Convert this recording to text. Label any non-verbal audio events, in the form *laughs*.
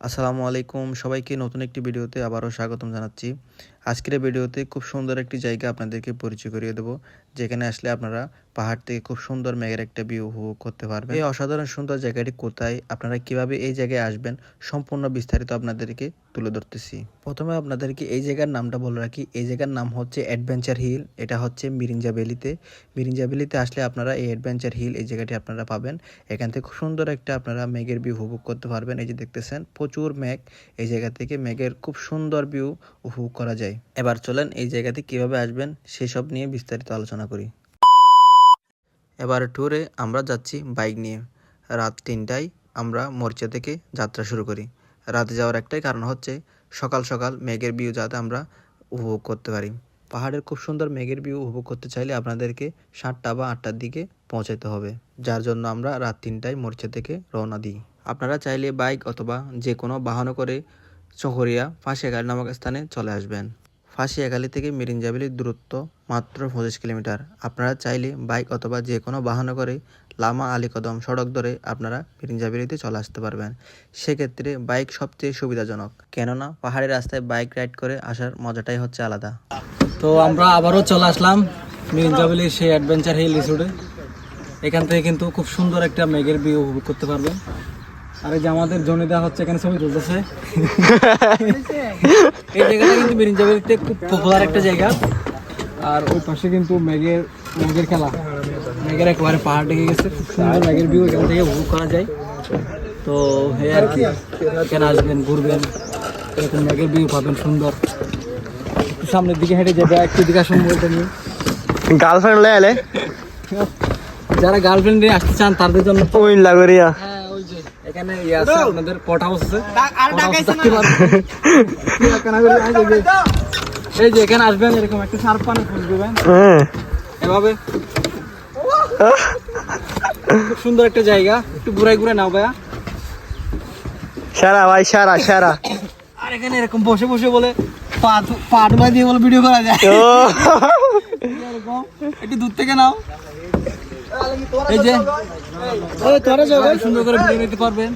আসসালামু আলাইকুম। সবাইকে নতুন একটি ভিডিওতে আবারও স্বাগতম জানাচ্ছি। আজকের ভিডিওতে খুব সুন্দর একটি জায়গা আপনাদেরকে পরিচয় করিয়ে দেবো, যেখানে আসলে আপনারা পাহাড় থেকে খুব সুন্দর মেঘের একটা ভিউ উপভোগ করতে পারবেন। এই অসাধারণ সুন্দর জায়গাটি কোথায়, আপনারা কীভাবে এই জায়গায় আসবেন, সম্পূর্ণ বিস্তারিত আপনাদেরকে তুলে ধরতেছি। প্রথমে আপনাদেরকে এই জায়গার নামটা বলে রাখি। এই জায়গার নাম হচ্ছে অ্যাডভেঞ্চার হিল এটা হচ্ছে মিরিঞ্জা ভ্যালিতে। মিরিঞ্জা ভ্যালিতে আসলে আপনারা এই অ্যাডভেঞ্চার হিল এই জায়গাটি আপনারা পাবেন। এখান থেকে খুব সুন্দর একটা আপনারা মেঘের ভিউ উপভোগ করতে পারবেন। এই যে দেখতেছেন প্রচুর মেঘ। এই জায়গা থেকে মেঘের খুব সুন্দর ভিউ উপভোগ করা যায়। এবার চলেন এই জায়গাতে কীভাবে আসবেন সেসব নিয়ে বিস্তারিত আলোচনা করি। এবার ট্যুরে আমরা যাচ্ছি বাইক নিয়ে। রাত তিনটায় আমরা মরিচা থেকে যাত্রা শুরু করি। রাতে যাওয়ার একটাই কারণ হচ্ছে সকাল সকাল মেঘের ভিউ যাতে আমরা উপভোগ করতে পারি। পাহাড়ের খুব সুন্দর মেঘের ভিউ উপভোগ করতে চাইলে আপনাদেরকে সাতটা বা আটটার দিকে পৌঁছাতে হবে। যার জন্য আমরা রাত তিনটায় মরিচা থেকে রওনা দিই। আপনারা চাইলে বাইক অথবা যে কোনো বাহন করে চকরিয়া ফাঁসিয়াখালী নামক স্থানে চলে আসবেন। ফাঁসিয়াখালী থেকে মিরিঞ্জাবিলির দূরত্ব মাত্র পঁচিশ কিলোমিটার। আপনারা চাইলে বাইক অথবা যে কোনো বাহনে করে লামা আলী কদম সড়ক ধরে আপনারা মিরিঞ্জাবিলিতে চলে আসতে পারবেন। সেক্ষেত্রে বাইক সবচেয়ে সুবিধাজনক। কেননা পাহাড়ি রাস্তায় বাইক রাইড করে আসার মজাটাই হচ্ছে আলাদা। তো আমরা আবারও চলে আসলাম মিরিঞ্জাবিলির সেই অ্যাডভেঞ্চার হিল রিসোর্টে। এখান থেকে কিন্তু খুব সুন্দর একটা মেঘের ভিউ উপভোগ করতে পারবেন। আর যে আমাদের জনিদা হচ্ছে এখানে ছবি তুলতেছে। *laughs* এই জায়গাটা কিন্তু মিরিঞ্জাবিলিতে খুব পপুলার একটা জায়গা। আর ওই পাশে কিন্তু মেঘের মেঘের খেলা। মেঘের একবারে পাহাড় ডেকে গেছে। খুব সুন্দর মেঘের ভিউ এখান থেকে উপভোগ করা যায়। তো হে আর কি এখানে আসবেন ঘুরবেন। এরকম মেঘের ভিউ পাবেন সুন্দর। একটু সামনের দিকে হেঁটে যাবে একটু দিকে সম্ভবত নিয়ে গার্লফ্রেন্ড লে এলে? যারা গার্লফ্রেন্ড নিয়ে আসতে চান তাদের জন্য লাগরিয়া এখানে ইয়ে আছে আপনাদের পট হাউস আছে। Pot house এ থাকতে পারবেন। কি এখানে করে আয় যে- এই যে এখানে আসবেন এরকম একটা সার পানি ফুল দিবেন। হ্যাঁ। এভাবে। খুব সুন্দর একটা জায়গা। একটু ঘুরাই ঘুরে নাও ভাইয়া। সারা ভাই সারা সারা। আর এখানে এরকম বসে বসে বলে পা ধু- পা দিয়ে বলে ভিডিও করা যায়। একটু দূর থেকে নাও। এই যে সুন্দর করে ভিডিও নিতে পারবেন